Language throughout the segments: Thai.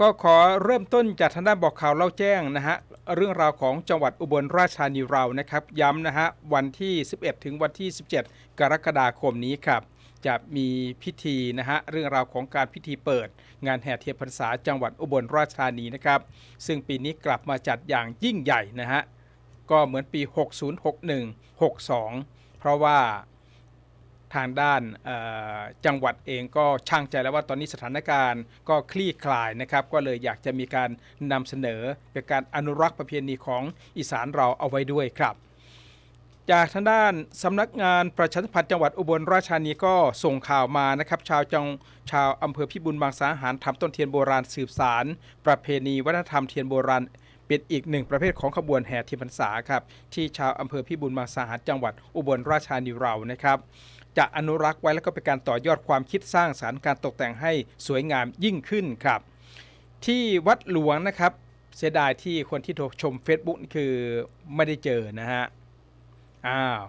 ก็ขอเริ่มต้นจากทางด้านบอกข่าวเล่าแจ้งนะฮะเรื่องราวของจังหวัดอุบลราชธานีเรานะครับย้ำนะฮะวันที่ 11 ถึงวันที่ 17 กรกฎาคมนี้ครับจะมีพิธีนะฮะเรื่องราวของการพิธีเปิด งานแห่เทียนพรรษาจังหวัดอุบลราชธานีนะครับซึ่งปีนี้กลับมาจัดอย่างยิ่งใหญ่นะฮะก็เหมือนปี 6061 62 เพราะว่า ทางด้านจังหวัดเองก็ช่างใจแล้วว่าตอนนี้สถานการณ์ก็คลี่คลายนะครับ ก็เลยอยากจะมีการนำเสนอเป็นการอนุรักษ์ประเพณีของอีสานเราเอาไว้ด้วยครับ จากทางด้านสำนักงานประชาสัมพันธ์จังหวัดอุบลราชธานีก็ส่งข่าวมานะครับชาวจังชาวอำเภอพิบูลบางสาหารทำต้นเทียนโบราณสืบสาร ประเพณีวัฒนธรรมเทียนโบราณเป็นอีกหนึ่งประเภทของขบวนแห่เทียนพรรษาครับที่ชาวอำเภอพิบูลบางสาหารจังหวัดอุบลราชธานีเรานะครับ จะอนุรักษ์ไว้แล้วก็เป็นการต่อยอดความคิดสร้างสารรค์การตกแต่งให้สวยงามยิ่งขึ้นครับ ที่วัดหลวงนะครับเสียดายที่คนที่ชม Facebook คือไม่ได้เจอนะฮะอ้าว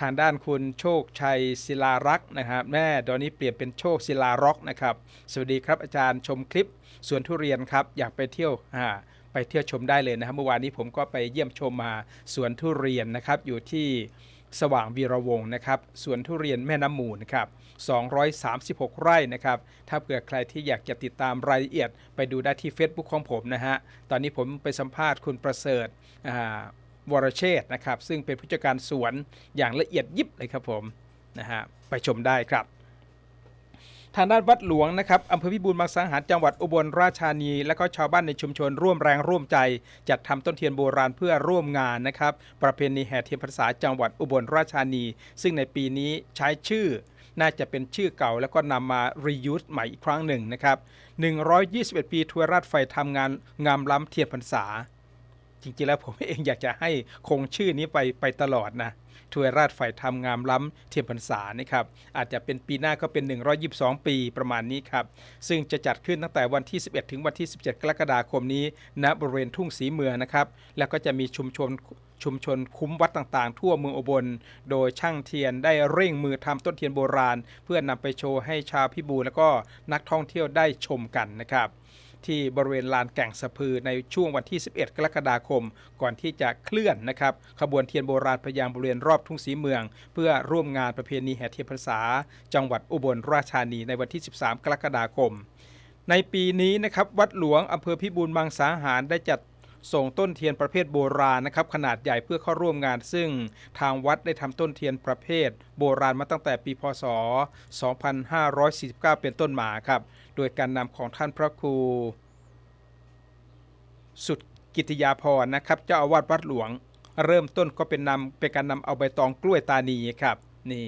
ทางด้านคุณโชคชัยศิลารักษ์นะครับแม่ตอนนี้เปลี่ยนเป็นโชคศิลาร็อกนะครับ สวัสดีครับอาจารย์ชมคลิปสวนทุเรียนครับ อยากไปเที่ยวอ่าไปเที่ยวชมได้เลยนะครับเมื่อวานนี้ผมก็ไปเยี่ยมชมมาสวนทุเรียนนะครับ อยู่ที่ สว่างวีระวงนะครับสวนทุเรียนแม่น้ำมูลนะครับ236 ไร่นะครับ ถ้าเผื่อใครที่อยากจะติดตามรายละเอียด ไปดูได้ที่ Facebook ของผมนะฮะ ตอนนี้ผมไปสัมภาษณ์คุณประเสริฐวรเชษฐ์นะครับ ซึ่งเป็นผู้จัดการสวนอย่างละเอียดยิบเลยครับผมนะฮะ ไปชมได้ครับ ทางด้านวัดหลวงนะครับอำเภอพิบูลมังสังหารจังหวัดอุบลราชธานี และก็ชาวบ้านในชุมชนร่วมแรงร่วมใจ จัดทำต้นเทียนโบราณเพื่อร่วมงานนะครับ ประเพณีแห่เทียนพรรษาจังหวัดอุบลราชธานี ซึ่งในปีนี้ใช้ชื่อน่าจะเป็นชื่อเก่าแล้วก็นำมา reuse ใหม่อีกครั้งหนึ่งนะครับ 121 ปีทวยราชไฟทำงานงามล้ำเทียนพรรษา จริงๆแล้วผมเองอยากจะให้คงชื่อนี้ไปไปตลอดนะ ถวยราชฝ่ายทำงามล้ำเทียมพรรษานะครับอาจจะเป็นปีหน้าก็เป็น 122 ปีประมาณนี้ครับซึ่งจะจัดขึ้นตั้งแต่วันที่ 11 ถึงวันที่ 17 กรกฎาคมนี้ณบริเวณทุ่งสีเมืองนะครับแล้วก็จะมีชุมชนชุมชนคุ้มวัดต่างๆ ทั่วเมืองอุบล โดยช่างเทียนได้เร่งมือทำต้นเทียนโบราณ เพื่อนำไปโชว์ให้ชาวพิบูลแล้วก็นักท่องเที่ยวได้ชมกันนะครับ ที่บริเวณลานแก่งสะพือในช่วงวันที่ 11 กรกฎาคม ก่อนที่จะเคลื่อนนะครับขบวนเทียนโบราณพยางบริเวณรอบทุ่งสีเมือง เพื่อร่วมงานประเพณีแห่เทียนพรรษา จังหวัดอุบลราชธานีในวันที่ 13 กรกฎาคมในปีนี้นะครับวัดหลวงอำเภอพิบูลมังสาหารได้จัด ส่งต้นเทียนประเภทโบราณนะครับขนาดใหญ่เพื่อเข้าร่วมงาน ซึ่งทางวัดได้ทำต้นเทียนประเภท โบราณมาตั้งแต่ปีพศ 2549 เป็นต้นมาครับ โดยการนำของท่านพระครู สุดกิติยาพรนะครับเจ้าอาวาสวัดหลวง เริ่มต้นก็เป็นนำเป็นการนำเอาใบตองกล้วยตานีครับนี่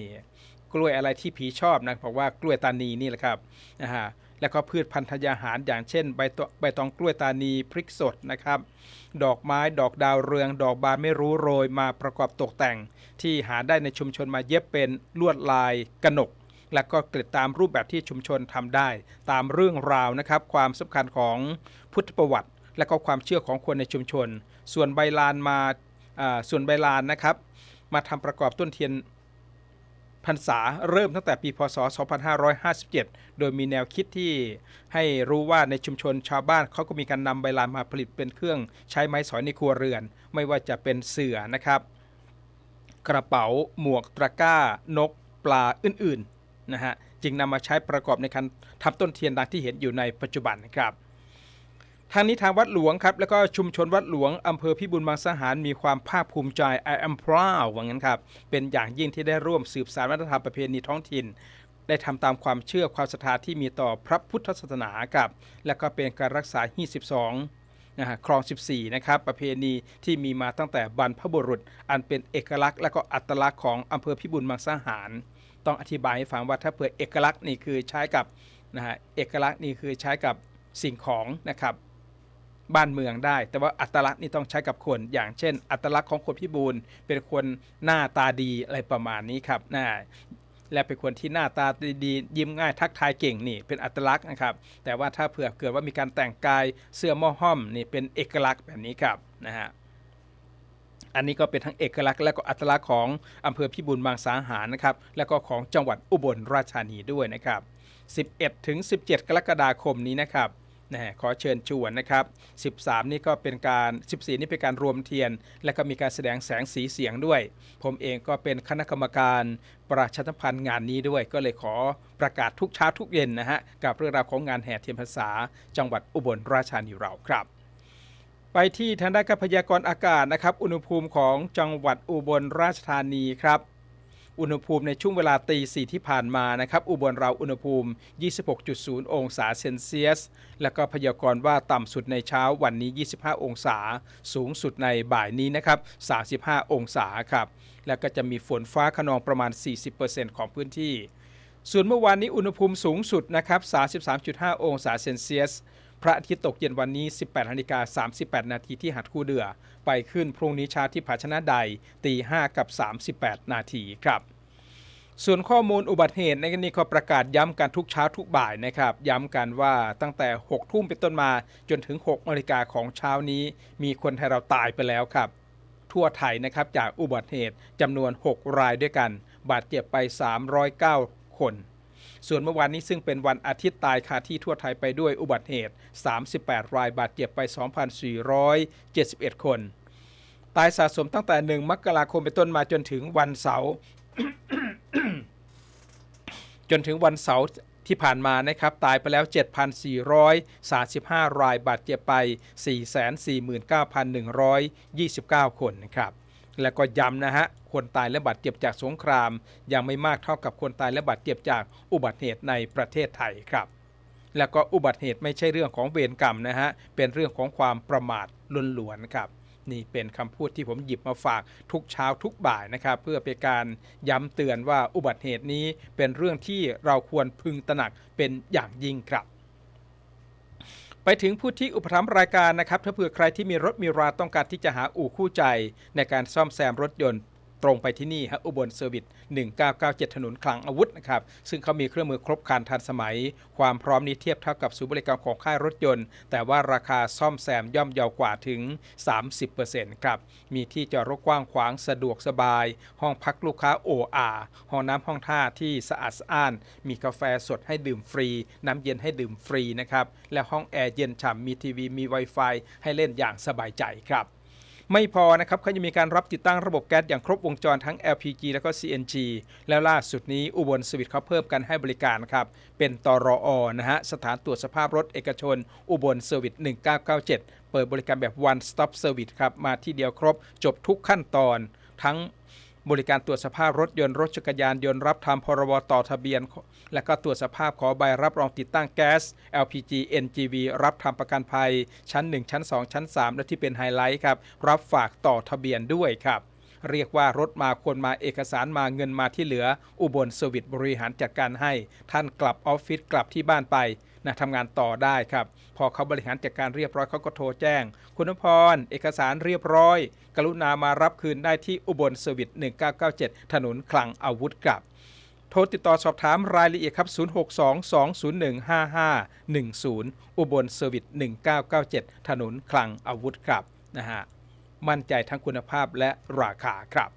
กล้วยอะไรที่ผีชอบนะบอกว่ากล้วยตานีนี่แหละครับนะฮะ แล้วก็พืชพันธุ์ธัญญาหารอย่างเช่นใบตใบตองกล้วยตานีพริกสดนะครับ ดอกไม้ดอกดาวเรือง ดอกบานไม่รู้โรยมาประกอบตกแต่ง ที่หาได้ในชุมชนมาเย็บเป็นลวดลายกระหนก และก็เกล็ดตามรูปแบบที่ชุมชนทำได้ ตามเรื่องราวนะครับ ความสำคัญของพุทธประวัติ และก็ความเชื่อของคนในชุมชน ส่วนใบลานมาอ่าส่วนใบลานนะครับ มาทำประกอบต้นเทียน พรรษาเริ่มตั้งแต่ปีพศ 2557 โดยมีแนวคิดที่ให้รู้ว่าในชุมชนชาวบ้านเขาก็มีการนำใบลานมาผลิตเป็นเครื่องใช้ไม้สอยในครัวเรือน ไม่ว่าจะเป็นเสื่อนะครับ กระเป๋า หมวกตะกร้า นก ปลาอื่นๆนะฮะจึงนำมาใช้ประกอบในการทำต้นเทียนดังที่เห็นอยู่ในปัจจุบันนะครับ ทางนี้ทางวัดหลวงครับ แล้วก็ชุมชนวัดหลวงอำเภอพิบูลมังสาหารมีความภาคภูมิใจ I am proud ว่างั้นครับ เป็นอย่างยิ่งที่ได้ร่วมสืบสานวัฒนธรรมประเพณีท้องถิ่น ได้ทำตามความเชื่อความศรัทธาที่มีต่อพระพุทธศาสนาครับ และก็เป็นการรักษา22นะฮะครอง 14 นะครับ ประเพณีที่มีมาตั้งแต่บรรพบุรุษ อันเป็นเอกลักษณ์และก็อัตลักษณ์ของอำเภอพิบูลมังสาหาร ต้องอธิบายให้ฟังว่าถ้าเผื่อเอกลักษณ์นี่คือใช้กับนะฮะเอกลักษณ์นี่คือใช้กับสิ่งของนะครับ บ้านเมืองได้ แต่ว่าอัตลักษณ์นี่ต้องใช้กับคน อย่างเช่น อัตลักษณ์ของคนพิบูลเป็นคนหน้าตาดีอะไรประมาณนี้ครับนะและเป็นคนที่หน้าตาดียิ้มง่ายทักทายเก่งนี่เป็นอัตลักษณ์นะครับ แต่ว่าถ้าเผื่อเกิดว่ามีการแต่งกายเสื้อหม้อห้อมนี่เป็นเอกลักษณ์แบบนี้ครับนะฮะอันนี้ก็เป็นทั้งเอกลักษณ์และก็อัตลักษณ์ของอำเภอพิบูลมังสาหารนะครับ และก็ของจังหวัดอุบลราชธานีด้วยนะครับ 11ถึง17 กรกฎาคมนี้นะครับ นะขอเชิญชวนนะครับ 13 นี่ก็เป็นการ 14 นี่เป็นการรวมเทียน และก็มีการแสดงแสงสีเสียงด้วย ผมเองก็เป็นคณะกรรมการประชาสัมพันธ์งานนี้ด้วย ก็เลยขอประกาศทุกเช้าทุกเย็นนะฮะกับเรื่องราวของงานแห่เทียนพรรษา จังหวัดอุบลราชธานีเราครับไปที่ทางด้านการพยากรณ์อากาศนะครับ อุณหภูมิของจังหวัดอุบลราชธานีครับ อุณหภูมิในช่วงเวลาตีสี่ที่ผ่านมานะครับอุบลเราอุณหภูมิ 26.0 องศาเซนเซียส แล้วก็พยากรณ์ว่าต่ำสุดในเช้าวันนี้ 25 องศา สูงสุดในบ่ายนี้นะครับ 35 องศาครับ แล้วก็จะมีฝนฟ้าขนองประมาณ 40%ของพื้นที่ ส่วนเมื่อวานนี้อุณหภูมิสูงสุดนะครับ 33.5 องศาเซนเซียส พระอาทิตย์ตกเย็นวันนี้ 18นาฬิกา38 นาทีที่หัดคู่เดือ ไปขึ้นพรุ่งนี้เช้าที่ภาชนะใดตี5กับ 38 นาทีครับ ส่วนข้อมูลอุบัติเหตุในกรณีก็ประกาศย้ำกันทุกเช้าทุกบ่ายนะครับ ย้ำกันว่าตั้งแต่ 6 ทุ่มเป็นต้นมาจนถึง6นาฬิกาของเช้านี้ มีคนไทยเราตายไปแล้วครับ ทั่วไทยนะครับจากอุบัติเหตุจำนวน 6 รายด้วยกัน บาดเจ็บไป 309 คน ส่วนเมื่อวานนี้ซึ่งเป็นวันอาทิตย์ตายคาที่ทั่วไทยไปด้วยอุบัติเหตุ 38 รายบาดเจ็บไป 2,471 คน ตายสะสมตั้งแต่ 1 มกราคมเป็นต้นมาจนถึงวันเสาร์จนถึงวันเสาร์ที่ผ่านมานะครับตายไปแล้ว 7,435 รายบาดเจ็บไป 449,129 คนนะครับ แล้วก็ย้ำนะฮะ คนตายและบาดเจ็บจากสงคราม ยังไม่มากเท่ากับคนตายและบาดเจ็บจากอุบัติเหตุในประเทศไทยครับ แล้วก็อุบัติเหตุไม่ใช่เรื่องของเวรกรรมนะฮะ เป็นเรื่องของความประมาทล้วนๆครับนี่เป็นคำพูดที่ผมหยิบมาฝากทุกเช้าทุกบ่ายนะครับ เพื่อเป็นการย้ำเตือนว่าอุบัติเหตุนี้เป็นเรื่องที่เราควรพึงตระหนักเป็นอย่างยิ่งครับ ไปถึงผู้ที่อุปถัมภ์รายการนะครับถ้าเผื่อใครที่มีรถมีราต้องการที่จะหาอู่คู่ใจในการซ่อมแซมรถยนต์ ตรงไปที่นี่ฮะอุบลเซอร์วิส 1997 ถนนคลังอาวุธนะครับ ซึ่งเขามีเครื่องมือครบครันทันสมัย ความพร้อมนี้เทียบเท่ากับศูนย์บริการของค่ายรถยนต์ แต่ว่าราคาซ่อมแซมย่อมเยาวกว่าถึง 30%ครับ มีที่จอดรถกว้างขวางสะดวกสบาย ห้องพักลูกค้า OR ห้องน้ำห้องท่าที่สะอาดสะอ้าน มีกาแฟสดให้ดื่มฟรี น้ำเย็นให้ดื่มฟรีนะครับ และห้องแอร์เย็นฉ่ำมีทีวีมี Wi-Fi ให้เล่นอย่างสบายใจครับ ไม่พอนะครับเขายังมีการรับติดตั้งระบบแก๊สอย่างครบวงจรทั้ง LPG แล้วก็ CNG แล้วล่าสุดนี้อุบลสวิตเขาเพิ่มการให้บริการครับ เป็นตรออนะฮะ สถานตรวจสภาพรถเอกชน อุบลเซอร์วิส1997 เปิดบริการแบบ one stop service ครับ มาที่เดียวครบจบทุกขั้นตอนทั้ง บริการตรวจสภาพรถยนต์รถจักรยานยนต์รับทำพรบต่อทะเบียน และก็ตรวจสภาพขอใบรับรองติดตั้งแก๊ส LPG NGV รับทำประกันภัย ชั้น 1 ชั้น 2 ชั้น 3 และที่เป็นไฮไลท์ครับ รับฝากต่อทะเบียนด้วยครับ เรียกว่ารถมาคนมาเอกสารมาเงินมาที่เหลือ อุบลเซอร์วิสบริหารจัดการให้ ท่านกลับออฟฟิศกลับที่บ้านไป นะทำงานต่อได้ครับ พอเขาบริหารจัดการเรียบร้อยเขาก็โทรแจ้ง คุณพร เอกสารเรียบร้อย กรุณามารับคืนได้ที่อุบลเซอร์วิส1997 ถนนคลังอาวุธกับ โทรติดต่อสอบถามรายละเอียดครับ 0622015510 อุบลเซอร์วิส1997 ถนนคลังอาวุธครับนะฮะมั่นใจทั้งคุณภาพและราคาครับ